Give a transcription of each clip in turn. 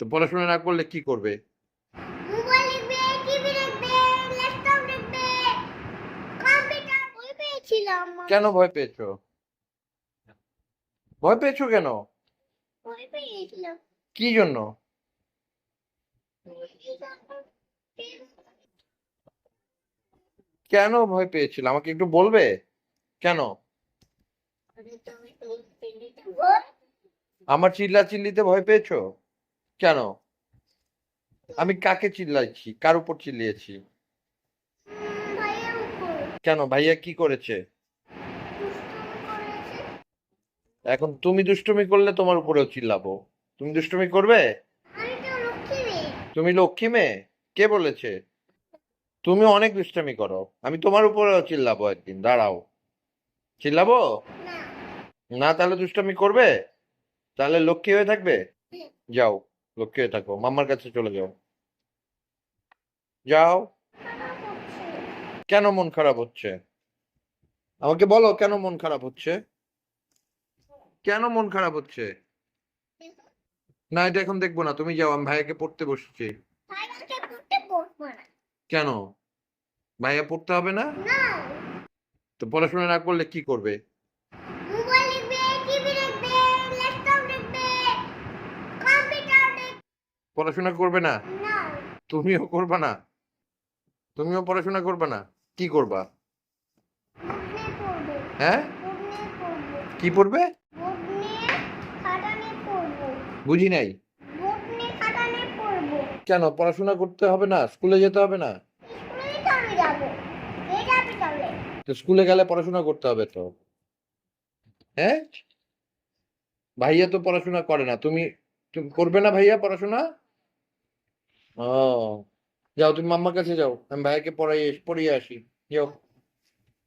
তো পড়াশোনা না করলে কি করবে? কেন ভয় পেয়েছ? ভয় পেয়েছ কেন? কি জন্য? কেন ভয় পেয়েছিল? আমাকে একটু বলবে? কেন? আমার চিল্লা চিল্লিতে ভয় পেয়েছ? কেন? আমি কাকে চিল্লাইছি? কার উপর চিল্লিয়েছি? কেন? ভাইয়া কি করেছে? এখন তুমি দুষ্টুমি করলে তোমার উপরেও চিল্লাবো। তুমি দুষ্টুমি করবে? তুমি লক্ষ্মী মেয়ে? কে বলেছে? তুমি অনেক দুষ্টামি করো। আমি তোমার উপরেও চিল্লাবো একদিন। দাঁড়াও। চিল্লাবো? না। না তাহলে দুষ্টামি করবে? তাহলে লক্ষ্মী হয়ে থাকবে? যাও। লক্ষ্মী হয়ে থাকো। মাম্মার কাছে চলে যাও। যাও। কেন মন খারাপ হচ্ছে? আমাকে বলো কেন মন খারাপ হচ্ছে? কেন মন খারাপ হচ্ছে? না এটা এখন দেখব না। তুমি যাও আমি ভাইয়াকে পড়তে বসছি। কেন? ভাইয়া পড়তে হবে না। তো পড়াশোনা না করলে কি করবে মোবাইল দেখবে টিভি দেখবে ল্যাপটপ দেখবে কম্পিউটার দেখবে পড়াশোনা করবে না? তুমিও করবে না? তুমিও পড়াশোনা করবে না? কি করবা? হ্যাঁ? কি পড়বে? বুঝি নাই। কেন? পড়াশোনা করতে হবে না? স্কুলে যেতে হবে না? স্কুলে গেলে পড়াশোনা করতে হবে তো। হ্যাঁ? ভাইয়া তো পড়াশোনা করে না। তুমি করবে না ভাইয়া পড়াশোনা? ও, যাও তুমি মাম্মার কাছে যাও, আমি ভাইয়াকে পড়াই পড়িয়ে আসি। যাও,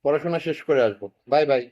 পড়াশোনা শেষ করে আসব। Bye bye.